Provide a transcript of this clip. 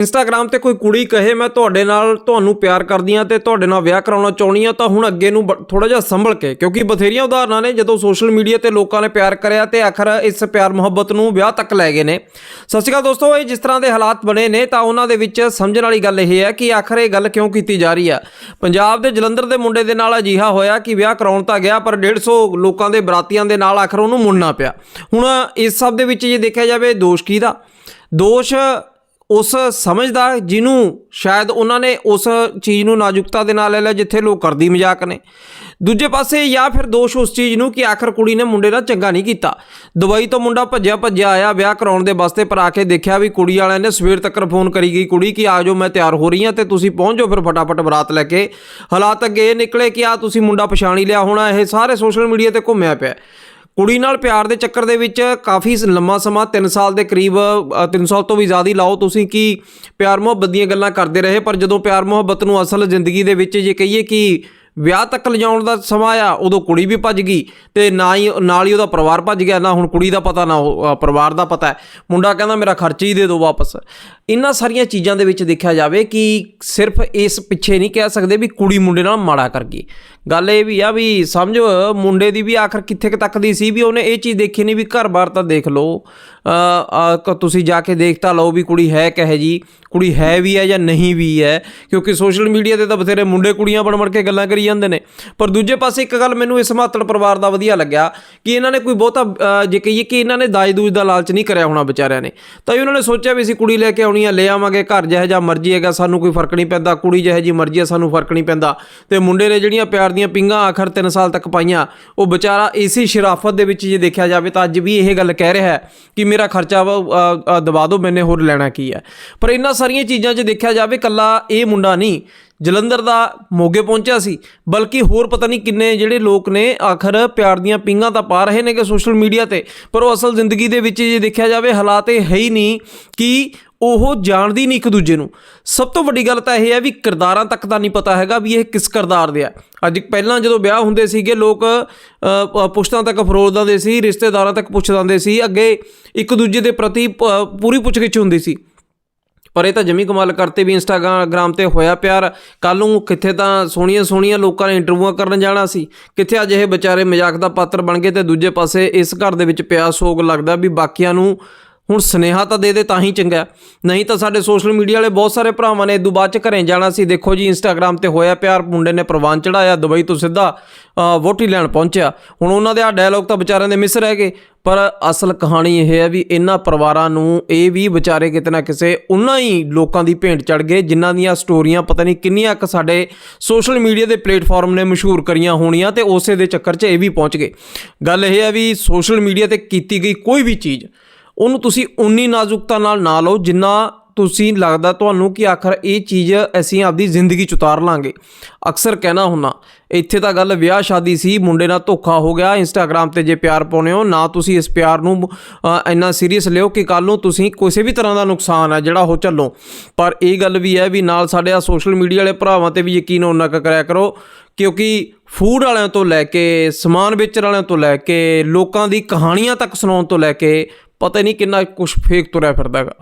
Instagram ਤੇ ਕੋਈ ਕੁੜੀ ਕਹੇ, ਮੈਂ ਤੁਹਾਡੇ ਨਾਲ ਤੁਹਾਨੂੰ ਪਿਆਰ ਕਰਦੀ ਆ ਤੇ ਤੁਹਾਡੇ ਨਾਲ ਵਿਆਹ ਕਰਾਉਣਾ ਚਾਹੁੰਦੀ ਆ ਤਾਂ ਹੁਣ ਅੱਗੇ ਨੂੰ ਥੋੜਾ ਜਿਹਾ ਸੰਭਲ ਕੇ, ਕਿਉਂਕਿ ਬਥੇਰੀਆਂ ਉਦਾਹਰਨਾਂ ਨੇ, ਜਦੋਂ ਸੋਸ਼ਲ ਮੀਡੀਆ ਤੇ ਲੋਕਾਂ ਨੇ ਪਿਆਰ ਕਰਿਆ ਤੇ ਆਖਰ ਇਸ ਪਿਆਰ ਮੁਹੱਬਤ ਨੂੰ ਵਿਆਹ ਤੱਕ ਲੈ ਗਏ ਨੇ। ਸਤਿ ਸ਼੍ਰੀ ਅਕਾਲ ਦੋਸਤੋ, ਇਹ ਜਿਸ ਤਰ੍ਹਾਂ ਦੇ ਹਾਲਾਤ ਬਣੇ ਨੇ, ਤਾਂ ਉਹਨਾਂ ਦੇ ਵਿੱਚ ਸਮਝਣ ਵਾਲੀ ਗੱਲ ਇਹ ਹੈ ਕਿ ਆਖਰ ਇਹ ਗੱਲ ਕਿਉਂ ਕੀਤੀ ਜਾ ਰਹੀ ਆ? ਪੰਜਾਬ ਦੇ ਜਲੰਧਰ ਦੇ ਮੁੰਡੇ ਦੇ ਨਾਲ ਅਜੀਹਾ ਹੋਇਆ ਕਿ ਵਿਆਹ ਕਰਾਉਣ ਤਾਂ ਗਿਆ, ਪਰ 150 ਲੋਕਾਂ ਦੇ ਬਰਾਤੀਆਂ ਦੇ ਨਾਲ ਆਖਰ ਉਹਨੂੰ ਮੁੜਨਾ ਪਿਆ। ਹੁਣ ਇਸ ਸਭ ਦੇ ਵਿੱਚ ਜੇ ਦੇਖਿਆ ਜਾਵੇ, ਦੋਸ਼ ਕਿਹਦਾ ਦੋਸ਼ ਉਸ ਸਮਝਦਾ ਜਿਹਨੂੰ ਸ਼ਾਇਦ ਉਹਨਾਂ ਨੇ ਉਸ ਚੀਜ਼ ਨੂੰ ਨਾਜ਼ੁਕਤਾ ਦੇ ਨਾਲ ਲੈ ਲਿਆ ਜਿੱਥੇ ਲੋਕ ਕਰਦੀ ਮਜ਼ਾਕ ਨੇ। ਦੂਜੇ ਪਾਸੇ ਜਾਂ ਫਿਰ ਦੋਸ਼ ਉਸ ਚੀਜ਼ ਨੂੰ ਕਿ ਆਖਰ ਕੁੜੀ ਨੇ ਮੁੰਡੇ ਨਾਲ ਚੰਗਾ ਨਹੀਂ ਕੀਤਾ। ਦੁਬਈ ਤੋਂ ਮੁੰਡਾ ਭੱਜਿਆ ਭੱਜਿਆ ਆਇਆ, ਵਿਆਹ ਕਰਾਉਣ ਦੇ ਵਾਸਤੇ ਪਰ ਆ ਕੇ ਦੇਖਿਆ ਵੀ ਕੁੜੀ ਵਾਲਿਆਂ ਨੇ ਸਵੇਰ ਤੱਕ ਫੋਨ ਕਰੀ ਗਈ, ਕੁੜੀ, ਕਿ ਆ ਜਾਓ, ਮੈਂ ਤਿਆਰ ਹੋ ਰਹੀ ਹਾਂ ਤੇ ਤੁਸੀਂ ਪਹੁੰਚ ਜਾਓ ਫਿਰ ਫਟਾਫਟ ਬਰਾਤ ਲੈ ਕੇ। ਹਾਲਾਤ ਅੱਗੇ ਇਹ ਨਿਕਲੇ ਕਿ ਆ ਤੁਸੀਂ ਮੁੰਡਾ ਪਛਾਣ ਹੀ ਲਿਆ ਹੋਣਾ, ਇਹ ਸਾਰੇ ਸੋਸ਼ਲ ਮੀਡੀਆ ਤੇ ਘੁੰਮਿਆ ਪਿਆ। ਕੁੜੀ ਨਾਲ ਪਿਆਰ ਦੇ ਚੱਕਰ ਦੇ ਵਿੱਚ ਕਾਫੀ ਲੰਮਾ ਸਮਾਂ 3 ਸਾਲ ਦੇ ਕਰੀਬ 3 ਸਾਲ ਤੋਂ ਵੀ ਜ਼ਿਆਦਾ ਲਾਓ। ਤੁਸੀਂ ਕਿ ਪਿਆਰ ਮੁਹੱਬਤ ਦੀਆਂ ਗੱਲਾਂ ਕਰਦੇ ਰਹੇ? ਪਰ ਜਦੋਂ ਪਿਆਰ ਮੁਹੱਬਤ ਨੂੰ ਅਸਲ ਜ਼ਿੰਦਗੀ ਦੇ ਵਿੱਚ ਜੇ ਕਹੀਏ ਕਿ ਵਿਆਹ ਤੱਕ ਲਿਜਾਉਣ ਦਾ ਸਮਾਂ ਆ ਉਦੋਂ ਕੁੜੀ ਵੀ ਭੱਜ ਗਈ ਤੇ ਨਾ ਹੀ ਨਾਲ ਹੀ ਉਹਦਾ ਪਰਿਵਾਰ ਭੱਜ ਗਿਆ। ਨਾ ਹੁਣ ਕੁੜੀ ਦਾ ਪਤਾ ਨਾ ਉਹ, ਪਰਿਵਾਰ ਦਾ ਪਤਾ ਮੁੰਡਾ ਕਹਿੰਦਾ ਮੇਰਾ ਖਰਚ ਹੀ ਦੇ ਦਿਓ ਵਾਪਸ। ਇਹਨਾਂ ਸਾਰੀਆਂ ਚੀਜ਼ਾਂ ਦੇ ਵਿੱਚ ਦੇਖਿਆ ਜਾਵੇ ਕਿ ਸਿਰਫ ਇਸ ਪਿੱਛੇ ਨਹੀਂ ਕਹਿ ਸਕਦੇ ਵੀ ਕੁੜੀ ਮੁੰਡੇ ਨਾਲ ਮਾੜਾ ਕਰ ਗਈ। ਗੱਲ ਇਹ ਵੀ ਆ ਵੀ ਸਮਝ ਮੁੰਡੇ ਦੀ ਵੀ ਆਖਰ ਕਿੱਥੇ ਕੁ ਤੱਕ ਦੀ ਸੀ ਵੀ ਉਹਨੇ ਇਹ ਚੀਜ਼ ਦੇਖੀ ਨਹੀਂ ਵੀ ਘਰ-ਬਾਰ ਤਾਂ ਦੇਖ ਲਓ। ਤੁਸੀਂ ਜਾ ਕੇ ਦੇਖ ਤਾਂ ਲਓ ਵੀ ਕੁੜੀ ਹੈ ਕਹੇ ਜੀ ਕੁੜੀ ਹੈ ਵੀ ਹੈ ਜਾਂ ਨਹੀਂ ਵੀ ਹੈ ਕਿਉਂਕਿ ਸੋਸ਼ਲ ਮੀਡੀਆ ਤੇ ਤਾਂ ਬਥੇਰੇ ਮੁੰਡੇ ਕੁੜੀਆਂ ਬਣ ਬਣ ਕੇ ਗੱਲਾਂ ਕਰੀ ਜਾਂਦੇ ਨੇ। ਪਰ ਦੂਜੇ ਪਾਸੇ ਇੱਕ ਗੱਲ ਮੈਨੂੰ ਇਸ ਮਾਤੜ ਪਰਿਵਾਰ ਦਾ ਵਧੀਆ ਲੱਗਿਆ ਕਿ ਇਹਨਾਂ ਨੇ ਕੋਈ ਬਹੁਤਾ ਜੇ ਕਹੀਏ ਕਿ ਇਹਨਾਂ ਨੇ ਦਾਜ ਦੂਜ ਦਾ ਲਾਲਚ ਨਹੀਂ ਕਰਿਆ ਹੋਣਾ ਵਿਚਾਰਿਆਂ ਨੇ। ਤਾਂ ਹੀ ਉਹਨਾਂ ਨੇ ਸੋਚਿਆ ਵੀ ਅਸੀਂ ਕੁੜੀ ਲੈ ਕੇ ਆਉਣੀ ਆ ਲੈ ਆਵਾਂਗੇ ਘਰ ਜਿਹੋ ਜਿਹਾ ਮਰਜ਼ੀ ਹੈਗਾ ਸਾਨੂੰ ਕੋਈ ਫ਼ਰਕ ਨਹੀਂ ਪੈਂਦਾ ਕੁੜੀ ਜਿਹੋ ਜੀ ਮਰਜ਼ੀ ਆ ਸਾਨੂੰ ਫ਼ਰਕ ਨਹੀਂ ਪੈਂਦਾ। ਤੇ ਮੁੰਡੇ ਨੇ ਜਿਹੜੀਆਂ ਪਿਆਰ ਦੀਆਂ ਪਿੰਗਾਂ ਆਖਰ 3 ਸਾਲ ਤੱਕ ਪਾਈਆਂ ਉਹ ਵਿਚਾਰਾ ਇਸੇ ਸ਼ਰਾਫਤ ਦੇ ਵਿੱਚ ਜੇ ਦੇਖਿਆ ਜਾਵੇ ਤਾਂ ਅੱਜ ਵੀ ਇਹ ਗੱਲ ਕਹਿ ਰਿਹਾ ਹੈ ਕਿ ਮੇਰਾ ਖਰਚਾ ਵਾ, ਦਬਾ ਦਿਓ ਮੈਨੇ ਹੋਰ ਲੈਣਾ ਕੀ ਹੈ ਪਰ ਇਹਨਾਂ ਸਾਰੀਆਂ ਚੀਜ਼ਾਂ 'ਚ ਦੇਖਿਆ ਜਾਵੇ ਕੱਲਾ ਇਹ ਮੁੰਡਾ ਨਹੀਂ ਜਲੰਧਰ ਦਾ ਮੋਗੇ ਪਹੁੰਚਿਆ ਸੀ, ਬਲਕਿ ਹੋਰ ਪਤਾ ਨਹੀਂ ਕਿੰਨੇ ਜਿਹੜੇ ਲੋਕ ਨੇ ਆਖਰ ਪਿਆਰ ਦੀਆਂ ਪਿੰਗਾਂ ਤਾਂ ਪਾ ਰਹੇ ਨੇ ਕਿ ਸੋਸ਼ਲ ਮੀਡੀਆ ਤੇ, ਪਰ ਉਹ ਅਸਲ ਜ਼ਿੰਦਗੀ ਦੇ ਵਿੱਚ ਜੇ ਦੇਖਿਆ ਜਾਵੇ ਹਾਲਾਤ ਇਹ ਹੈ ਹੀ ਨਹੀਂ ਕਿ ਉਹ ਜਾਣਦੀ ਨਹੀਂ ਇੱਕ ਦੂਜੇ ਨੂੰ। ਸਭ ਤੋਂ ਵੱਡੀ ਗੱਲ ਤਾਂ ਇਹ ਹੈ ਵੀ ਕਿਰਦਾਰਾਂ ਤੱਕ ਦਾ ਨਹੀਂ ਪਤਾ ਹੈਗਾ ਵੀ ਇਹ ਕਿਸ ਕਿਰਦਾਰ ਦੇ ਆ। ਅੱਜ ਪਹਿਲਾਂ ਜਦੋਂ ਵਿਆਹ ਹੁੰਦੇ ਸੀਗੇ, ਲੋਕ ਪੁਸ਼ਤਾਂ ਤੱਕ ਫਰੋਲ ਦਿੰਦੇ ਸੀ, ਰਿਸ਼ਤੇਦਾਰਾਂ ਤੱਕ ਪੁੱਛ ਦਿੰਦੇ ਸੀ, ਅੱਗੇ ਇੱਕ ਦੂਜੇ ਦੇ ਪ੍ਰਤੀ ਪ- ਪੂਰੀ ਪੁੱਛਗਿੱਛ ਹੁੰਦੀ ਸੀ। ਪਰ ਇਹ ਤਾਂ ਜਮੀ ਕਮਾਲ ਕਰਤੇ ਵੀ ਇੰਸਟਾਗ੍ਰਾਮ ਤੇ ਹੋਇਆ ਪਿਆਰ। ਕੱਲ ਨੂੰ ਕਿੱਥੇ ਤਾਂ ਸੋਹਣੀਆਂ ਸੋਹਣੀਆਂ ਲੋਕਾਂ ਨੇ ਇੰਟਰਵਿਊਆਂ ਕਰਨ ਜਾਣਾ ਸੀ। ਕਿੱਥੇ ਅੱਜ ਇਹ ਵਿਚਾਰੇ ਮਜ਼ਾਕ ਦਾ ਪਾਤਰ ਬਣ ਗਏ ਤੇ ਦੂਜੇ ਪਾਸੇ ਇਸ ਘਰ ਦੇ ਵਿੱਚ ਪਿਆ ਸੋਗ ਲੱਗਦਾ ਵੀ ਬਾਕੀਆਂ ਨੂੰ ਹੁਣ ਸਨੇਹਾ ਤਾਂ ਦੇ ਦੇ ਤਾਂ ਹੀ ਚੰਗਾ ਨਹੀਂ ਤਾਂ ਸਾਡੇ ਸੋਸ਼ਲ ਮੀਡੀਆ ਵਾਲੇ ਬਹੁਤ ਸਾਰੇ ਭਰਾਵਾਂ ਨੇ ਇਦੋਂ ਬਾਅਦ ਚ ਘਰੇ ਜਾਣਾ ਸੀ। ਦੇਖੋ ਜੀ ਇੰਸਟਾਗ੍ਰਾਮ ਤੇ ਹੋਇਆ ਪਿਆਰ ਮੁੰਡੇ ਨੇ ਪ੍ਰਵਾਨ ਚੜਾਇਆ ਦੁਬਈ ਤੋਂ ਸਿੱਧਾ ਅ, ਵੋਟੀ ਲੈਣ ਪਹੁੰਚਿਆ। ਹੁਣ ਉਹਨਾਂ ਦੇ ਆ ਡਾਇਲੌਗ ਤਾਂ ਵਿਚਾਰਿਆਂ ਦੇ ਮਿਸ ਰਹਿ ਗਏ। ਪਰ ਅਸਲ ਕਹਾਣੀ ਇਹ ਹੈ ਵੀ ਇਹਨਾਂ ਪਰਿਵਾਰਾਂ ਨੂੰ ਇਹ ਵੀ ਵਿਚਾਰੇ ਕਿਤੇ ਨਾ ਕਿਸੇ ਉਹਨਾਂ ਹੀ ਲੋਕਾਂ ਦੀ ਭੇਂਟ ਚੜ ਗਏ ਜਿਨ੍ਹਾਂ ਦੀਆਂ ਸਟੋਰੀਆਂ ਪਤਾ ਨਹੀਂ ਕਿੰਨੀਆਂ ਕੁ ਸਾਡੇ ਸੋਸ਼ਲ ਮੀਡੀਆ ਦੇ ਪਲੇਟਫਾਰਮ ਨੇ ਮਸ਼ਹੂਰ ਕਰੀਆਂ ਹੋਣੀਆਂ ਤੇ ਉਸੇ ਦੇ ਚੱਕਰ 'ਚ ਇਹ ਵੀ ਪਹੁੰਚ ਗਏ। ਗੱਲ ਇਹ ਹੈ ਵੀ ਸੋਸ਼ਲ ਮੀਡੀਆ ਤੇ ਕੀਤੀ ਗਈ ਕੋਈ ਵੀ ਚੀਜ਼ ਉਹਨੂੰ ਤੁਸੀਂ ਉਨੀ ਨਾਜ਼ੁਕਤਾ ਨਾਲ ਨਾ ਲਓ, ਜਿੰਨਾ ਤੁਸੀਂ ਲੱਗਦਾ ਤੁਹਾਨੂੰ ਕਿ ਆਖਰ ਇਹ ਚੀਜ਼ ਅਸੀਂ ਆਪਦੀ ਜ਼ਿੰਦਗੀ ਚ ਉਤਾਰ ਲਾਂਗੇ। ਅਕਸਰ ਕਹਿਣਾ ਹੁੰਨਾ ਇੱਥੇ ਤਾਂ ਗੱਲ ਵਿਆਹ ਸ਼ਾਦੀ ਸੀ, ਮੁੰਡੇ ਨਾਲ ਧੋਖਾ ਹੋ ਗਿਆ ਇੰਸਟਾਗ੍ਰam ਤੇ ਜੇ ਪਿਆਰ ਪਾਉਨੇ ਹੋ, ਨਾ ਤੁਸੀਂ ਇਸ ਪਿਆਰ ਨੂੰ ਇੰਨਾ ਸੀਰੀਅਸ ਲਿਓ ਕਿ ਕੱਲ ਨੂੰ ਤੁਸੀਂ ਕਿਸੇ ਵੀ ਤਰ੍ਹਾਂ ਦਾ ਨੁਕਸਾਨ ਹੈ ਜਿਹੜਾ ਉਹ ਝੱਲੋ ਪਰ ਇਹ ਗੱਲ ਵੀ ਹੈ ਵੀ ਨਾਲ ਸਾਡੇ ਆ ਸੋਸ਼ਲ ਮੀਡੀਆ ਵਾਲੇ ਭਰਾਵਾਂ ਤੇ ਵੀ ਯਕੀਨ ਉਹਨਾਂ ਕ ਕਰਿਆ ਕਰੋ, ਕਿਉਂਕਿ ਫੂਡ ਵਾਲਿਆਂ ਤੋਂ ਲੈ ਕੇ, ਸਮਾਨ ਵੇਚਣ ਵਾਲਿਆਂ ਤੋਂ ਲੈ ਕੇ, ਲੋਕਾਂ ਦੀ ਕਹਾਣੀਆਂ ਤੱਕ ਸੁਣਾਉਣ ਤੋਂ ਲੈ ਕੇ ਪਤਾ ਨਹੀਂ ਕਿੰਨਾ ਕੁਝ ਫੇਕ ਤੁਰਿਆ ਫਿਰਦਾ ਹੈਗਾ।